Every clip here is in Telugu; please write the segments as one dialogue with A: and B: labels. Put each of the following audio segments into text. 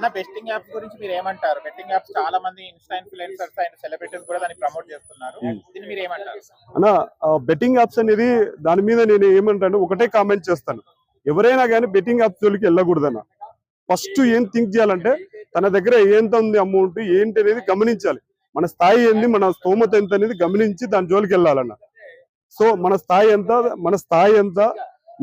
A: అన్న బెట్టింగ్ యాప్స్ గురించి మీరు ఏమంటారు? బెట్టింగ్ యాప్స్ చాలా మంది ఇన్స్టా ఇన్ఫ్లుయెన్సర్స్ అండ్ సెలబ్రిటీస్ కూడా దాన్ని ప్రమోట్ చేస్తున్నారు. దీన్ని మీరు ఏమంటారు?
B: అన్న బెట్టింగ్ యాప్స్ అనేది దాని మీద నేను ఏమంటాను ఒకటే కామెంట్ చేస్తాను. ఎవరైనా కానీ బెట్టింగ్ యాప్స్ జోలికి వెళ్ళకూడదన్న. ఫస్ట్ ఏం థింక్ చేయాలంటే తన దగ్గర ఎంత ఉంది అమౌంట్ ఏంటి అనేది గమనించాలి. మన స్థాయి ఏంది మన స్తోమత ఎంత అనేది గమనించి దాని జోలికి వెళ్ళాలన్న. సో మన స్థాయి ఎంత మన స్థాయి ఎంత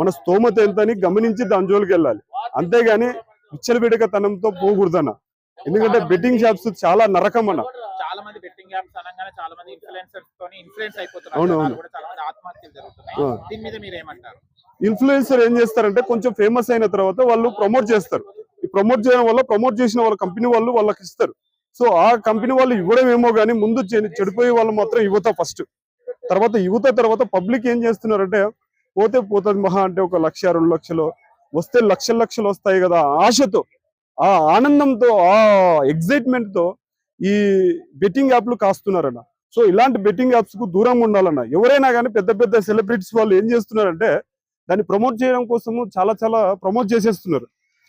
B: మన స్తోమత ఎంత అని గమనించి దాని జోలికి వెళ్ళాలి. అంతేగాని విచ్చలవిడకతనంతో పోకూడదన్న. ఎందుకంటే బెట్టింగ్ షాప్స్ చాలా నరకం అన్న
A: చాలా మంది బెట్టింగ్ యాప్స్ అనగానే చాలా మంది ఇన్ఫ్లుయెన్సర్స్ తోని ఇన్ఫ్లుయెన్స్ అయిపోతున్నారు.
B: అవును,
A: జనాలు
B: అవును.
A: కూడా చాలా మంది ఆత్మహత్యలు జరుగుతున్నాయి.
B: ఆ.
A: దీని మీద మీరు ఏమంటారు?
B: ఇన్ఫ్లుయెన్సర్ ఏం చేస్తారంటే కొంచెం ఫేమస్ అయిన తర్వాత వాళ్ళు ప్రమోట్ చేస్తారు. ఈ ప్రమోట్ చేయడం వల్ల ప్రమోట్ చేసిన వాళ్ళ కంపెనీ వాళ్ళు వాళ్ళకి ఇస్తారు. సో ఆ కంపెనీ వాళ్ళు ఇవ్వడం ఏమో కానీ ముందు చెడిపోయే వాళ్ళు మాత్రం యువత ఫస్ట్ తర్వాత యువత తర్వాత పబ్లిక్ ఏం చేస్తున్నారంటే పోతే పోతుంది మహా అంటే ఒక లక్ష రెండు లక్షలు వస్తే లక్షల లక్షలు వస్తాయి కదా. ఆశతో ఆ ఆనందంతో ఆ ఎగ్జైట్మెంట్తో ఈ బెట్టింగ్ యాప్లు కాస్తున్నారన్న సో ఇలాంటి బెట్టింగ్ యాప్స్కు దూరంగా ఉండాలన్న. ఎవరైనా కానీ పెద్ద పెద్ద సెలబ్రిటీస్ వాళ్ళు ఏం చేస్తున్నారంటే దాన్ని ప్రమోట్ చేయడం కోసము చాలా చాలా ప్రమోట్ చేసేస్తున్నారు.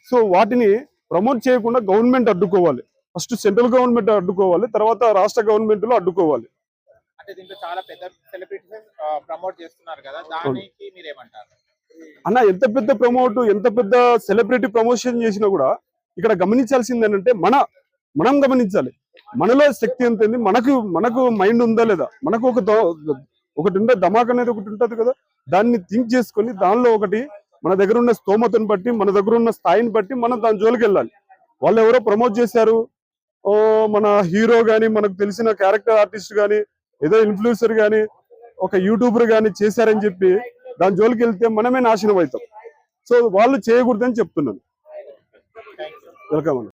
B: సో వాటిని ప్రమోట్ చేయకుండా గవర్నమెంట్ అడ్డుకోవాలి. ఫస్ట్ సెంట్రల్ గవర్నమెంట్ అడ్డుకోవాలి తర్వాత రాష్ట్ర గవర్నమెంట్లో అడ్డుకోవాలి.
A: అంటే దీంట్లో చాలా పెద్ద సెలబ్రిటీస్ ప్రమోట్ చేస్తున్నారు కదా. దానికి మీరు ఏమంటారు
B: అన్న ఎంత పెద్ద ప్రమోట్ ఎంత పెద్ద సెలబ్రిటీ ప్రమోషన్ చేసినా కూడా ఇక్కడ గమనించాల్సింది ఏంటంటే మన మనం గమనించాలి. మనలో శక్తి ఎంత ఉంది? మనకు మనకు మైండ్ ఉందా లేదా? మనకు ఒక ఒకటి ఉండే ధమాక్ అనేది ఒకటి ఉంటుంది కదా? దాన్ని థింక్ చేసుకొని దానిలో ఒకటి మన దగ్గర ఉన్న స్తోమతను బట్టి మన దగ్గర ఉన్న స్థాయిని బట్టి మనం దాని జోలికి వెళ్ళాలి. వాళ్ళు ఎవరో ప్రమోట్ చేశారు. ఓ మన హీరో గాని మనకు తెలిసిన క్యారెక్టర్ ఆర్టిస్ట్ కానీ ఏదో ఇన్ఫ్లుయెన్సర్ గాని ఒక యూట్యూబర్ గాని చేశారని చెప్పి దాని జోలికి వెళ్తే మనమే నాశనం అవుతాం. సో వాళ్ళు చేయకూడదని చెప్తున్నాను. వెల్కమ్